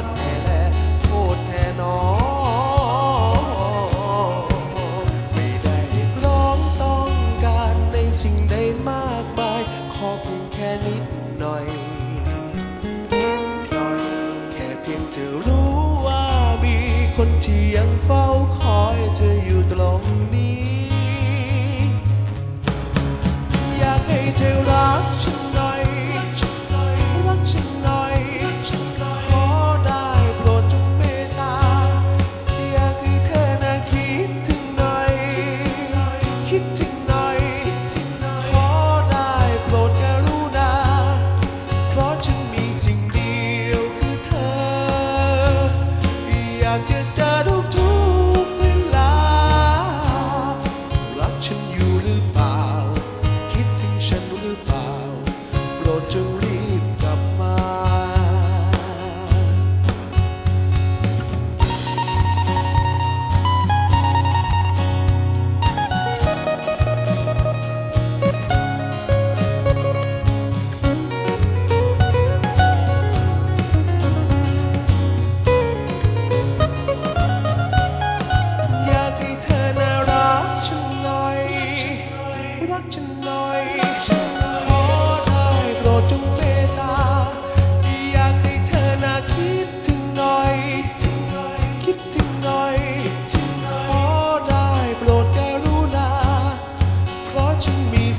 อนแท้แลโทษแท้น้อไม่ได้ร้องต้องการในสิ่งใดมากมาย ขอเพียงแค่นิดหน่อย แค่เพียงเธอรู้ว่ามีคนที่ยังเฝ้าค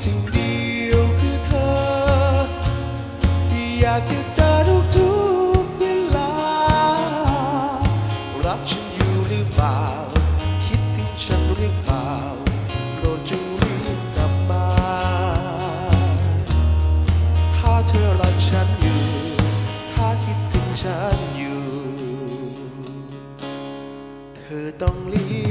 สิ่งเดียวคือเธอ ที่อยากจะเจอทุกทุกเวลา รักฉันอยู่หรือเปล่า คิดถึงฉันหรือเปล่าโปรดจงรีบกลับมา ถ้าเธอรักฉันอยู่ ถ้าคิดถึงฉันอยู่ เธอต้องรีบ